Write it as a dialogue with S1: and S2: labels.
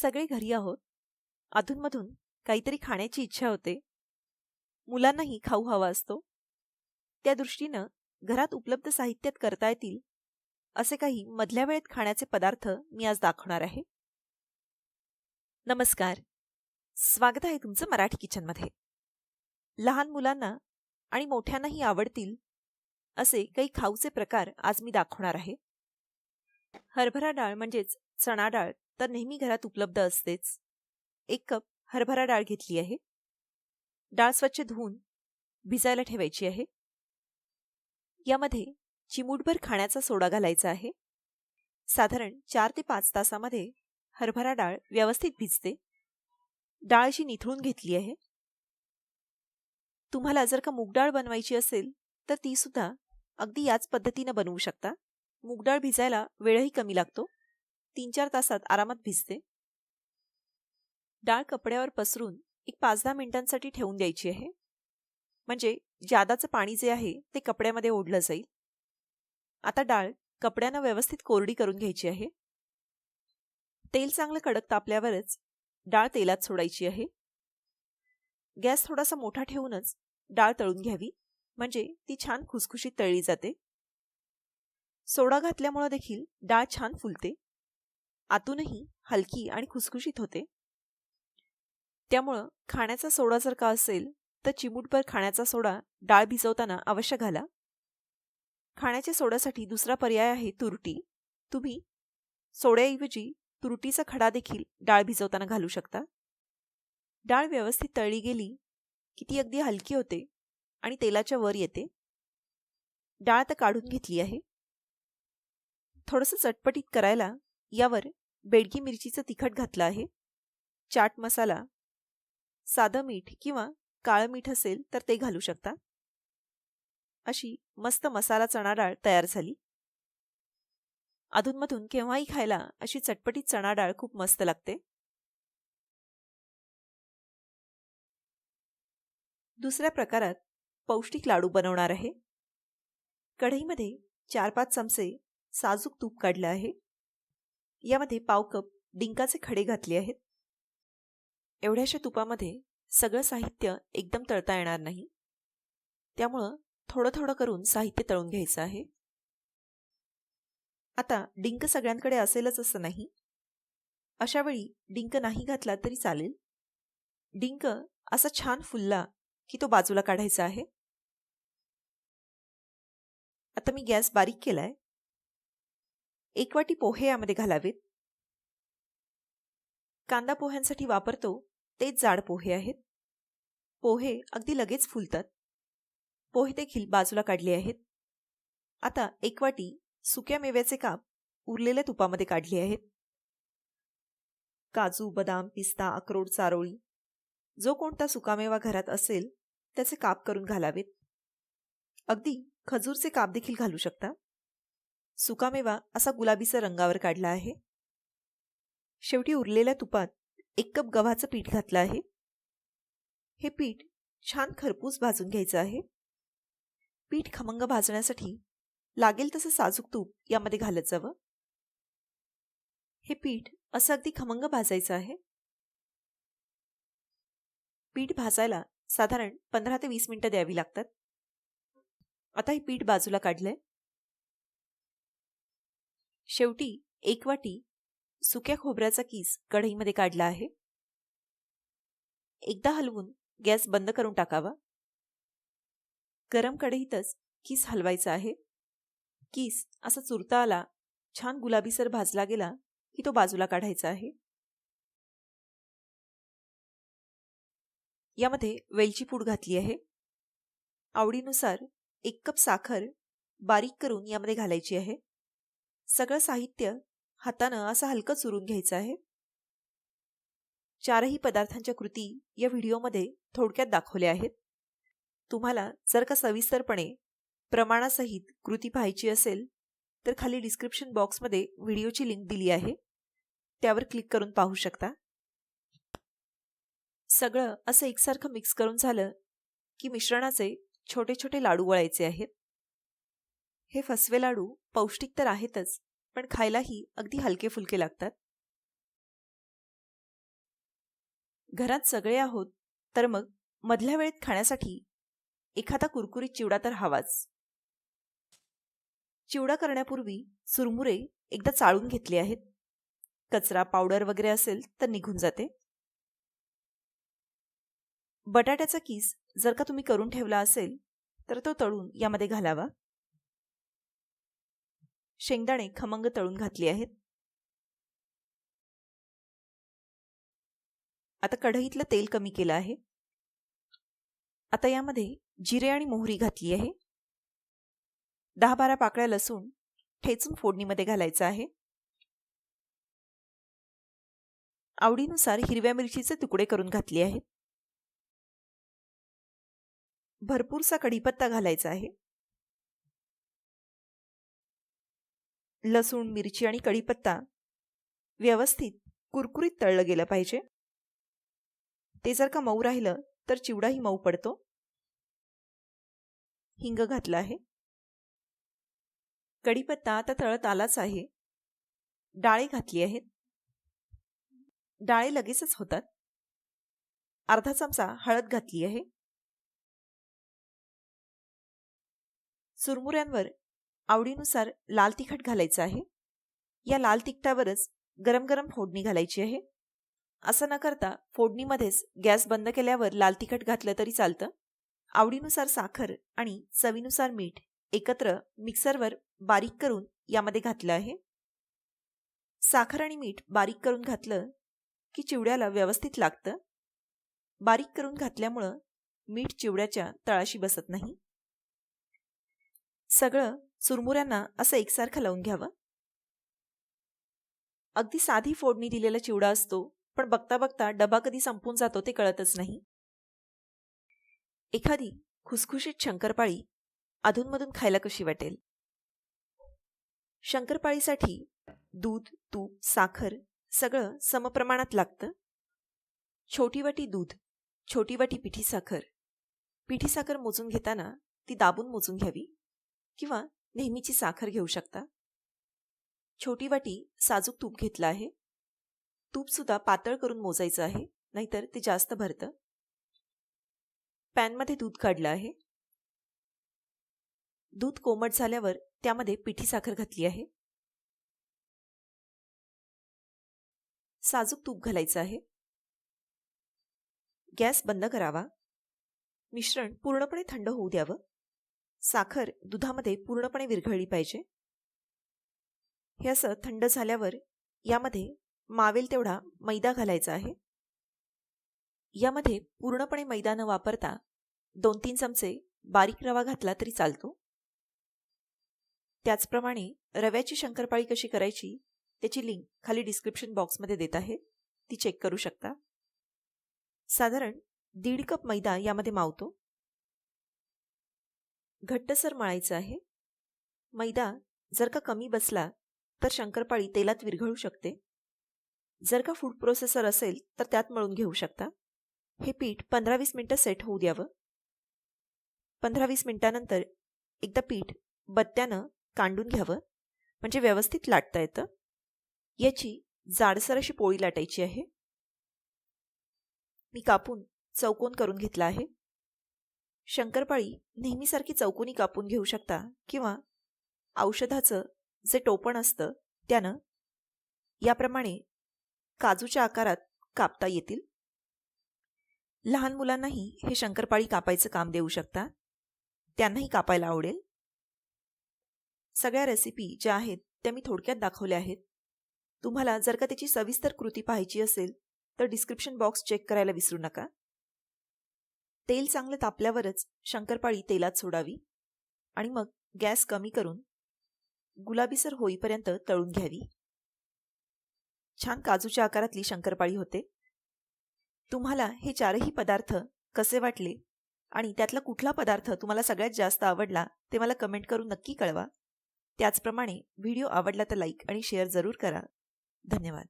S1: सगळे घरी आहोत. अधूनमधून काहीतरी खाण्याची इच्छा होते. मुलांनाही खाऊ हवा असतो. त्या दृष्टीनं घरात उपलब्ध साहित्यात करता येतील असे काही मधल्या वेळेत खाण्याचे पदार्थ मी आज दाखवणार आहे. नमस्कार. स्वागत आहे तुमचं मराठी किचनमध्ये. लहान मुलांना आणि मोठ्यांनाही आवडतील असे काही खाऊचे प्रकार आज मी दाखवणार आहे. हरभरा डाळ म्हणजेच चणा डाळ तर नेहमी घरात उपलब्ध असतेच. एक कप हरभरा डाळ घेतली आहे. डाळ स्वच्छ धुवून भिजायला ठेवायची आहे. यामध्ये चिमूटभर खाण्याचा सोडा घालायचा आहे. साधारण चार ते पाच तासामध्ये हरभरा डाळ व्यवस्थित भिजते. डाळ अशी निथळून घेतली आहे. तुम्हाला जर का मूगडाळ बनवायची असेल तर ती सुद्धा अगदी याच पद्धतीनं बनवू शकता. मूगडाळ भिजायला वेळही कमी लागतो. तीन चार तासात आरामात भिजते? डाळ कपड्यावर पसरून एक पाच दहा मिनिटांसाठी ठेवून द्यायची आहे. म्हणजे जादाचं पाणी जे आहे ते कपड्यामध्ये ओढलं जाईल. आता डाळ कपड्यानं व्यवस्थित कोरडी करून घ्यायची आहे. तेल चांगलं कडक तापल्यावरच डाळ तेलात सोडायची आहे. गॅस थोडासा मोठा ठेवूनच डाळ तळून घ्यावी. म्हणजे ती छान खुसखुशीत तळली जाते. सोडा घातल्यामुळे देखील डाळ छान फुलते. आतूनही हलकी आणि खुसखुशीत होते. त्यामुळं खाण्याचा सोडा जर का असेल तर चिमूटभर खाण्याचा सोडा डाळ भिजवताना अवश्य घाला. खाण्याच्या सोड्यासाठी दुसरा पर्याय आहे तुरटी. तुम्ही सोड्याऐवजी तुरटीचा खडा देखील डाळ भिजवताना घालू शकता. डाळ व्यवस्थित तळली गेली की ती अगदी हलकी होते आणि तेलाच्या वर येते. डाळ तर काढून घेतली आहे. थोडंसं चटपटीत करायला यावर बेडगी मिरचीचं तिखट घातलं आहे. चाट मसाला साधं मीठ किंवा काळं मीठ असेल तर ते घालू शकता. अशी मस्त मसाला चणा डाळ तयार झाली. अधूनमधून केव्हाही खायला अशी चटपटीत चणा डाळ खूप मस्त लागते. दुसऱ्या प्रकारात पौष्टिक लाडू बनवणार आहे. कढईमध्ये चार पाच चमचे साजूक तूप काढलं आहे. यामध्ये पाव कप डिंकाचे खडे घातले आहेत. एवढ्याशा तुपामध्ये सगळं साहित्य एकदम तळता येणार नाही. त्यामुळं थोडं थोडं करून साहित्य तळून घ्यायचं आहे. आता डिंक सगळ्यांकडे असेलच असं नाही. अशा वेळी डिंक नाही घातला तरी चालेल. डिंक असा छान फुलला की तो बाजूला काढायचा आहे. आता मी गॅस बारीक केलाय. एक वाटी पोहे यामध्ये घालावेत. कांदा पोह्यांसाठी वापरतो तेच जाड पोहे आहेत. पोहे अगदी लगेच फुलतात. पोहे देखील बाजूला काढले आहेत. आता एक वाटी सुक्या मेव्याचे काप उरलेल्या तुपामध्ये काढले आहेत. काजू बदाम पिस्ता अक्रोड चारोळी जो कोणता सुकामेवा घरात असेल त्याचे काप करून घालावेत. अगदी खजूरचे काप देखील घालू शकता. सुकामेवा असा गुलाबीचा रंगावर काढला आहे. शेवटी उरलेल्या तुपात एक कप गव्हाचं पीठ घातलं आहे. हे पीठ छान खरपूस भाजून घ्यायचं आहे. पीठ खमंग भाजण्यासाठी लागेल तसं साजूक तूप यामध्ये घालत जावं. हे पीठ असं अगदी खमंग भाजायचं आहे. पीठ भाजायला साधारण पंधरा ते वीस मिनिटं द्यावी लागतात. आता हे पीठ बाजूला काढलंय. शेवटी एक वाटी सुक्या खोबऱ्याचा किस कढईमध्ये काढला आहे. एकदा हलवून गॅस बंद करून टाकावा. गरम कढईतच किस हलवायचा आहे. किस असा चुरता आला छान गुलाबीसर भाजला गेला की तो बाजूला काढायचा आहे. यामध्ये वेलची पूड घातली आहे. आवडीनुसार एक कप साखर बारीक करून यामध्ये घालायची आहे. सगळं साहित्य हातानं असं हलकं चुरून घ्यायचं आहे. चारही पदार्थांच्या कृती या व्हिडिओमध्ये थोडक्यात दाखवल्या आहेत. तुम्हाला जर का सविस्तरपणे प्रमाणासहित कृती पाहायची असेल तर खाली डिस्क्रिप्शन बॉक्समध्ये व्हिडिओची लिंक दिली आहे. त्यावर क्लिक करून पाहू शकता. सगळं असं एकसारखं मिक्स करून झालं की मिश्रणाचे छोटे छोटे लाडू वळायचे आहेत. हे फसवे लाडू पौष्टिक तर आहेतच पण खायलाही अगदी हलके फुलके लागतात. घरात सगळे आहोत तर मग मधल्या वेळेत खाण्यासाठी एखादा कुरकुरीत चिवडा तर हवाच. चिवडा करण्यापूर्वी सुरमुरे एकदा चाळून घेतले आहेत. कचरा पावडर वगैरे असेल तर निघून जाते. बटाट्याचा किस जर का तुम्ही करून ठेवला असेल तर तो तळून यामध्ये घालावा. शेंगदाणे खमंग तळून घातली आहेत. आता कढईतलं तेल कमी केलं आहे. आता यामध्ये जिरे आणि मोहरी घातली आहे. दहा बारा पाकळ्या लसूण ठेचून फोडणीमध्ये घालायचं आहे. आवडीनुसार हिरव्या मिरचीचे तुकडे करून घातले आहेत. भरपूरसा कढीपत्ता घालायचा आहे. लसूण मिरची आणि कढीपत्ता व्यवस्थित कुरकुरीत तळलं गेलं पाहिजे. ते जर का मऊ राहिलं तर चिवडाही मऊ पडतो. हिंग घातलं आहे. कढीपत्ता आता तळत आलाच आहे. डाळे घातली आहेत. डाळे लगेचच होतात. अर्धा चमचा हळद घातली आहे. सुरमुऱ्यांवर आवडीनुसार लाल तिखट घालायचं आहे. या लाल तिखटावरच गरम गरम फोडणी घालायची आहे. असं न करता फोडणीमध्येच गॅस बंद केल्यावर लाल तिखट घातलं तरी चालतं. आवडीनुसार साखर आणि चवीनुसार मीठ एकत्र मिक्सरवर बारीक करून यामध्ये घातलं आहे. साखर आणि मीठ बारीक करून घातलं की चिवड्याला व्यवस्थित लागतं. बारीक करून घातल्यामुळं मीठ चिवड्याच्या तळाशी बसत नाही. सगळं चुरमुऱ्यांना असं एकसारखं लावून घ्यावं? अगदी साधी फोडणी दिलेला चिवडा असतो पण बघता बघता डबा कधी संपून जातो ते कळतच नाही. एखादी खुसखुशीत शंकरपाळी अधूनमधून खायला कशी वाटेल? शंकरपाळीसाठी दूध तूप साखर सगळं समप्रमाणात लागतं? छोटी वाटी दूध छोटी वाटी पिठी साखर. पिठी साखर मोजून घेताना ती दाबून मोजून घ्यावी? किंवा नेहमीची साखर घेऊ शकता? छोटी वाटी साजूक तूप घेतलं आहे. तूपसुद्धा पातळ करून मोजायचं आहे नाहीतर ते जास्त भरतं. पॅनमध्ये दूध काढलं आहे. दूध कोमट झाल्यावर त्यामध्ये पिठी साखर घातली आहे. साजूक तूप घालायचं आहे. गॅस बंद करावा. मिश्रण पूर्णपणे थंड होऊ द्यावं. साखर दुधामध्ये पूर्णपणे विरघळली पाहिजे. हे असं थंड झाल्यावर यामध्ये मावेल तेवढा मैदा घालायचा आहे. यामध्ये पूर्णपणे मैदा न वापरता दोन तीन चमचे बारीक रवा घातला तरी चालतो. त्याचप्रमाणे रव्याची शंकरपाळी कशी करायची त्याची लिंक खाली डिस्क्रिप्शन बॉक्समध्ये देत आहे. ती चेक करू शकता. साधारण दीड कप मैदा यामध्ये मावतो. घट्टसर मळायचं आहे. मैदा जर का कमी बसला तर शंकरपाळी तेलात विरघळू शकते. जर का फूड प्रोसेसर असेल तर त्यात मळून घेऊ शकता. हे पीठ पंधरा वीस मिनटं सेट होऊ द्यावं. पंधरा वीस मिनिटानंतर एकदा पीठ बत्त्यानं कांडून घ्यावं म्हणजे व्यवस्थित लाटता येतं. याची जाडसर अशी पोळी लाटायची आहे. मी कापून चौकोन करून घेतला आहे. शंकरपाळी नेहमीसारखी चौकोनी कापून घेऊ शकता किंवा औषधाचं जे टोपण असतं त्यानं याप्रमाणे काजूच्या आकारात कापता येतील. लहान मुलांनाही हे शंकरपाळी कापायचं काम देऊ शकता. त्यांनाही कापायला आवडेल. सगळ्या रेसिपी ज्या आहेत त्या मी थोडक्यात दाखवल्या आहेत. तुम्हाला जर का त्याची सविस्तर कृती पाहायची असेल तर डिस्क्रिप्शन बॉक्स चेक करायला विसरू नका. तेल चांगलं तापल्यावरच शंकरपाळी तेलात सोडावी आणि मग गॅस कमी करून गुलाबीसर होईपर्यंत तळून घ्यावी. छान काजूच्या आकारातली शंकरपाळी होते. तुम्हाला हे चारही पदार्थ कसे वाटले आणि त्यातला कुठला पदार्थ तुम्हाला सगळ्यात जास्त आवडला ते मला कमेंट करून नक्की कळवा. त्याचप्रमाणे व्हिडिओ आवडला तर लाईक आणि शेअर जरूर करा. धन्यवाद.